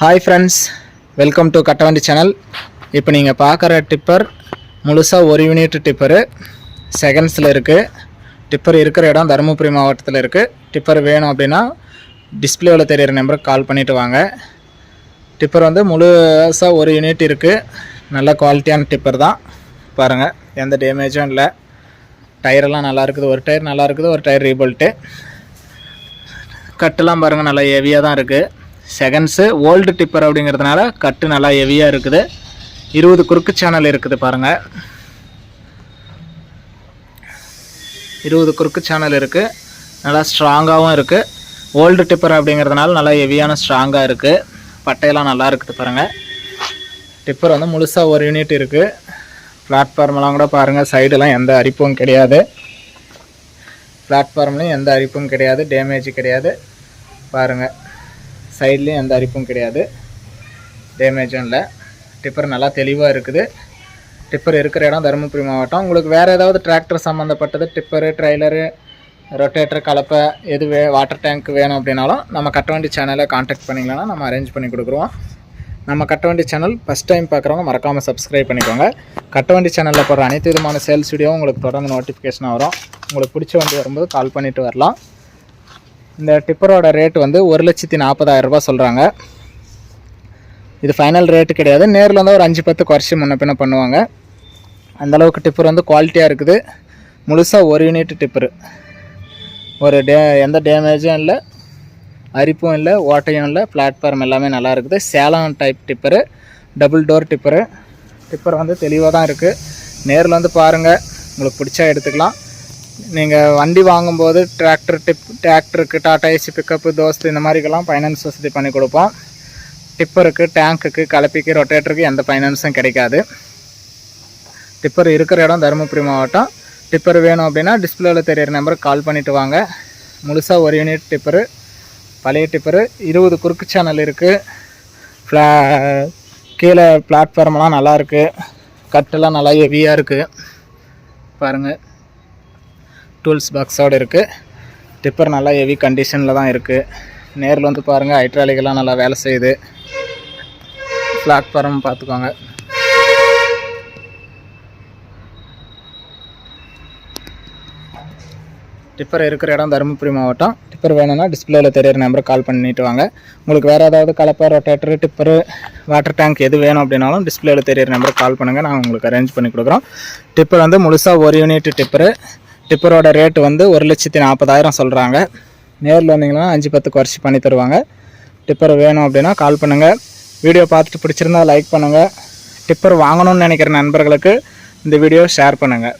Hi friends welcome to Kattavandi channel இப்போ நீங்கள் பார்க்குற டிப்பர் முழுசாக ஒரு யூனிட் டிப்பரு செகண்ட்ஸில் இருக்குது டிப்பர் இருக்கிற இடம் தருமபுரி மாவட்டத்தில் இருக்குது டிப்பர் வேணும் அப்படின்னா டிஸ்பிளேவில் தெரியிற நம்பருக்கு கால் பண்ணிவிட்டு வாங்க. டிப்பர் வந்து முழுசாக ஒரு யூனிட் இருக்குது நல்ல குவாலிட்டியான டிப்பர் தான். பாருங்கள் எந்த டேமேஜும் இல்லை. டயரெல்லாம் நல்லா இருக்குது. ஒரு டயர் நல்லா இருக்குது ஒரு டயர் ரீபோல்ட்டு கட்டுலாம் பாருங்கள் நல்லா ஹெவியாக தான் இருக்குது செகண்ட்ஸு ஓல்டு டிப்பர் அப்படிங்கிறதுனால கட்டு நல்லா ஹெவியாக இருக்குது. இருபது குறுக்கு சேனல் இருக்குது பாருங்கள் இருபது குறுக்கு சேனல் இருக்குது நல்லா ஸ்ட்ராங்காகவும் இருக்குது ஓல்டு டிப்பர் அப்படிங்கிறதுனால நல்லா ஹெவியான ஸ்ட்ராங்காக இருக்குது பட்டையெல்லாம் நல்லா இருக்குது பாருங்கள் டிப்பர் வந்து முழுசாக ஒரு யூனிட் இருக்குது பிளாட்ஃபார்ம்லாம் கூட பாருங்கள் சைடெல்லாம் எந்த அரிப்பும் கிடையாது. பிளாட்ஃபார்ம்லேயும் எந்த அரிப்பும் கிடையாது. டேமேஜ் கிடையாது. பாருங்கள் சைட்லேயும் எந்த அரிப்பும் கிடையாது. டேமேஜும் இல்லை. டிப்பர் நல்லா தெளிவாக இருக்குது. டிப்பர் இருக்கிற இடம் தருமபுரி மாவட்டம். உங்களுக்கு வேறு ஏதாவது டிராக்டர் சம்மந்தப்பட்டது டிப்பரு ட்ரைலரு ரொட்டேட்டர் கலப்பை எது வே வாட்டர் டேங்க் வேணும் அப்படின்னாலும் நம்ம கட்டவண்டி சேனலை காண்டாக்ட் பண்ணிங்களா நம்ம அரேஞ்ச் பண்ணி கொடுக்குறோம். நம்ம கட்டவண்டி சேனல் ஃபஸ்ட் டைம் பார்க்குறவங்க மறக்காமல் சப்ஸ்கிரைப் பண்ணிக்கோங்க. கட்டவண்டி சேனலில் போடுற அனைத்து விதமான சேல்ஸ் வீடியோவும் உங்களுக்கு தொடர்ந்து நோட்டிஃபிகேஷன் வரும். உங்களுக்கு பிடிச்ச வண்டி வரும்போது கால் பண்ணிவிட்டு வரலாம். இந்த டிப்பரோட ரேட் வந்து ஒரு லட்சத்தி நாற்பதாயிரம் ரூபாய் சொல்கிறாங்க இது ஃபைனல் ரேட்டு கிடையாது. நேரில் வந்து ஒரு அஞ்சு பத்து குறைச்சி முன்ன பின்ன பண்ணுவாங்க. அந்தளவுக்கு டிப்பர் வந்து குவாலிட்டியாக இருக்குது. முழுசாக ஒரு யூனிட் டிப்பரு. ஒரு டே எந்த டேமேஜும் இல்லை அரிப்பும் இல்லை ஓட்டையும் இல்லை பிளாட்ஃபார்ம் எல்லாமே நல்லா இருக்குது. Salem type tipper double door tipper. Tipper வந்து தெளிவாக தான் இருக்குது நேரில் வந்து பாருங்கள் உங்களுக்கு பிடிச்சா எடுத்துக்கலாம். நீங்கள் வண்டி வாங்கும்போது டிராக்டர் டிப் டிராக்டருக்கு டாடா ஏசி பிக்கப்பு தோஸ்து இந்த மாதிரிக்கெல்லாம் ஃபைனான்ஸ் வசதி பண்ணி கொடுப்போம். டிப்பருக்கு டேங்க்குக்கு கலப்பிக்கு ரொட்டேட்டருக்கு எந்த ஃபைனான்ஸும் கிடைக்காது. டிப்பர் இருக்கிற இடம் தருமபுரி மாவட்டம். டிப்பர் வேணும் அப்படின்னா டிஸ்பிளேவில் தெரியிற நம்பருக்கு கால் பண்ணிவிட்டு வாங்க. முழுசாக ஒரு யூனிட் டிப்பரு பழைய டிப்பரு இருபது குறுக்கு சேனல் இருக்குது ஃப்ளா கீழே பிளாட்ஃபார்ம்லாம் நல்லா இருக்குது கட்டெல்லாம் நல்லா ஹெவியாக இருக்குது பாருங்கள் டூல்ஸ் பாக்ஸோடு இருக்குது டிப்பர் நல்லா ஹெவி கண்டிஷனில் தான் இருக்குது நேரில் வந்து பாருங்கள் ஹைட்ராலிக்கெல்லாம் நல்லா வேலை செய்யுது. பிளாட்ஃபார்ம் பார்த்துக்கோங்க. டிப்பர் இருக்கிற இடம் தருமபுரி மாவட்டம். டிப்பர் வேணும்னா டிஸ்பிளேவில் தெரியிற நம்பருக்கு கால் பண்ணிட்டு வாங்க. உங்களுக்கு வேறு ஏதாவது கலப்பை ரொட்டேட்டரு டிப்பரு வாட்டர் டேங்க் எது வேணும் அப்படின்னாலும் டிஸ்பிளேவில் தெரியிற நம்பருக்கு கால் பண்ணுங்கள் நாங்கள் உங்களுக்கு அரேஞ்ச் பண்ணி கொடுக்குறோம். டிப்பர் வந்து முழுசாக ஒரு யூனிட் டிப்பரு. டிப்பரோட ரேட்டு வந்து ஒரு லட்சத்தி நாற்பதாயிரம் சொல்கிறாங்க நேரில் வந்தீங்கன்னா அஞ்சு பத்து குறைச்சி பண்ணி தருவாங்க. டிப்பர் வேணும் அப்படின்னா கால் பண்ணுங்கள் வீடியோ பார்த்துட்டு பிடிச்சிருந்தா லைக் பண்ணுங்கள் டிப்பர் வாங்கணும்னு நினைக்கிற நண்பர்களுக்கு இந்த வீடியோ ஷேர் பண்ணுங்கள்